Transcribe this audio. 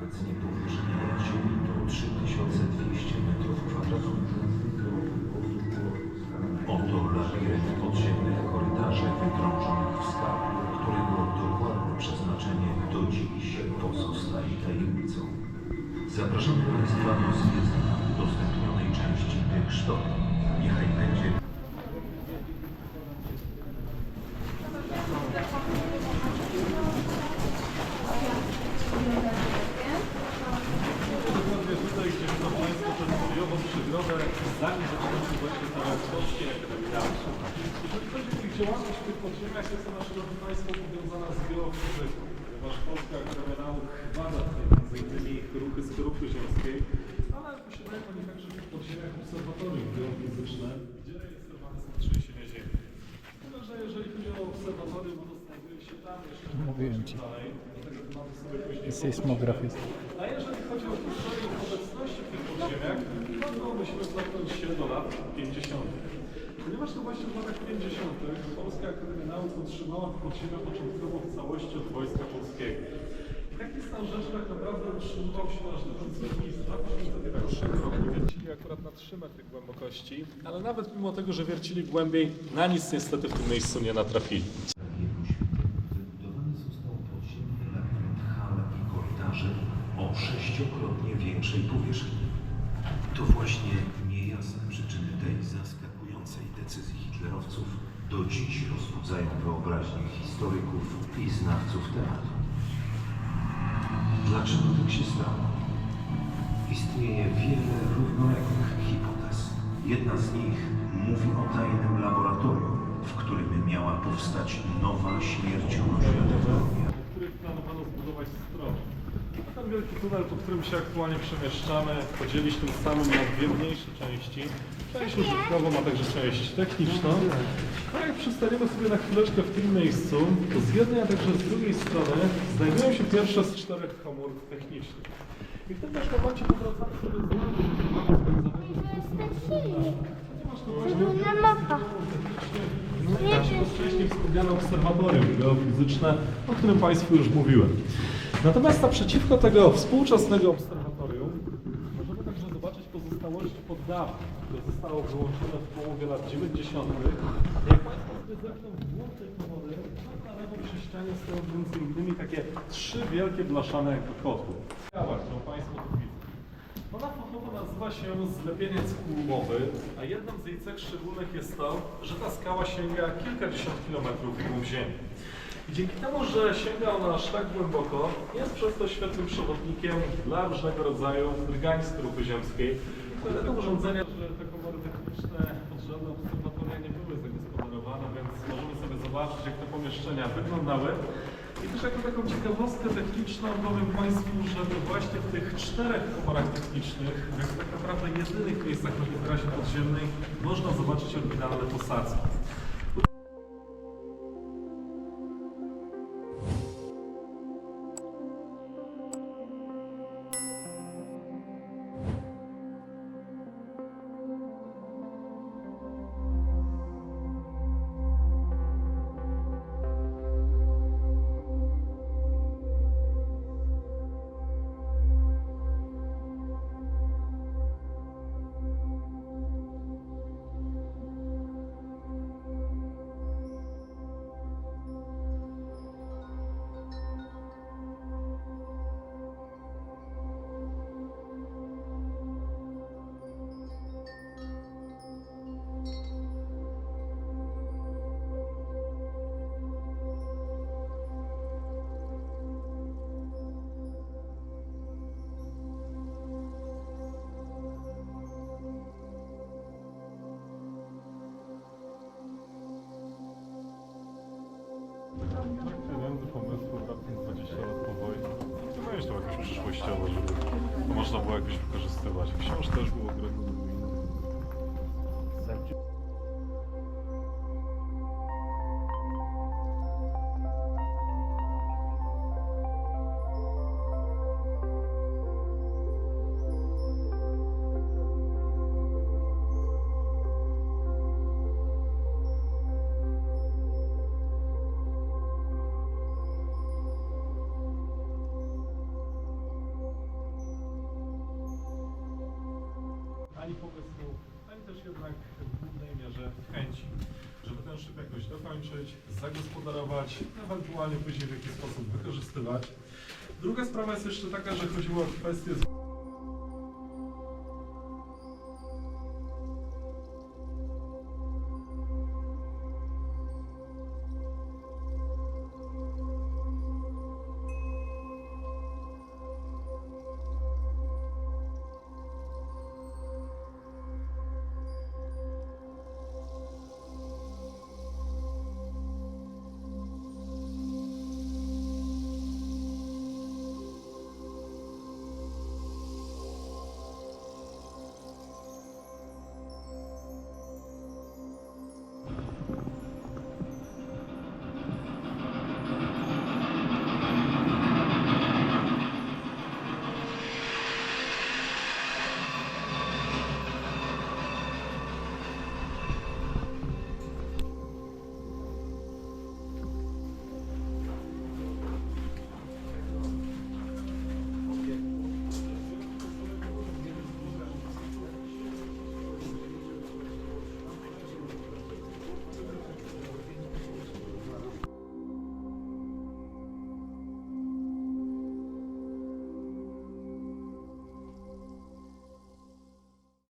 Obecnie powierzchnia Ziemi to 3200 m2. Oto labirynt podziemnych korytarzy wydrążonych w skale, którego dokładne przeznaczenie do dziś pozostaje tajemnicą. Zapraszam Państwa do zwiedzania udostępnionej części tych sztuk. Niechaj będzie Dokładnie tutaj, gdzie widzą Państwo tę zanim zaczynamy się właśnie Akademii Nauk. Jeżeli chodzi o ich działalność w tych podziemiach, jest ona, Szanowni Państwo, powiązana z geofizyką, ponieważ Polska Akademia Nauk bada tutaj między innymi ruchy skorupy ziemskiej, ale posiadają oni także w tych podziemiach obserwatorium geofizyczne, gdzie rejestrowane są trzęsienia ziemi. Chyba, że jeżeli chodzi o obserwatorium, ono znajduje się tam jeszcze Mówiłem ci. dalej, dlatego mamy sobie później Sejsmograf jest. a jeżeli chodzi o historię obecności w tych podziemiach, to musimy cofnąć się do lat 50. Ponieważ to właśnie w latach 50. Polska Akademia Nauk otrzymała podziemia początkowo w całości od Wojska Polskiego. I taki stan rzeczy tak naprawdę utrzymywał się aż do miejsca 1901 roku. Wiercili akurat na 3 metry głębokości, ale nawet mimo tego, że wiercili głębiej, na nic niestety w tym miejscu nie natrafili. Historyków i znawców teatru. Dlaczego tak się stało? Istnieje wiele równoległych hipotez. Jedna z nich mówi o tajnym laboratorium, w którym miała powstać nowa śmiercionośna w których planowano zbudować. Ten wielki tunel, po którym się aktualnie przemieszczamy, podzielić tym samym na dwie mniejsze części. Część użytkową, a także część techniczną. A jak przystaniemy sobie na chwileczkę w tym miejscu, to z jednej, a także z drugiej strony znajdują się pierwsze z czterech komór technicznych. I w tym też momencie powracamy sobie z nami do ponieważ to. Także wcześniej wspomniane obserwatorium geofizyczne, o którym Państwu już mówiłem. Natomiast naprzeciwko tego współczesnego obserwatorium możemy także zobaczyć pozostałości poddawne, które zostało wyłączone w połowie lat 90. Jak Państwo sobie zerkną w głąb tej komory, na lewo przy ścianie stoją między innymi takie trzy wielkie blaszane kotły. Skała, którą Państwo tu widzą. Ona fachowo nazywa się zlepieniec kłumowy, a jedną z jej cech szczególnych jest to, że ta skała sięga kilkadziesiąt kilometrów w głąb ziemi. Dzięki temu, że sięga ona aż tak głęboko, jest przez to świetnym przewodnikiem dla różnego rodzaju drgań skorupy ziemskiej. Dlatego urządzenia, że te komory techniczne żadne obserwatoria nie były zagospodarowane, więc możemy sobie zobaczyć, jak te pomieszczenia wyglądały. I też jako taką ciekawostkę techniczną powiem Państwu, że to właśnie w tych czterech komorach technicznych, jak tak naprawdę jedynych miejscach na tej trasie podziemnej, można zobaczyć oryginalne posadzki. Przyszłościowo, żeby to można było jakoś wykorzystywać. Książ też było chęci, żeby ten szyb jakoś dokończyć, zagospodarować, ewentualnie później w jakiś sposób wykorzystywać. Druga sprawa jest jeszcze taka, że chodziło o kwestię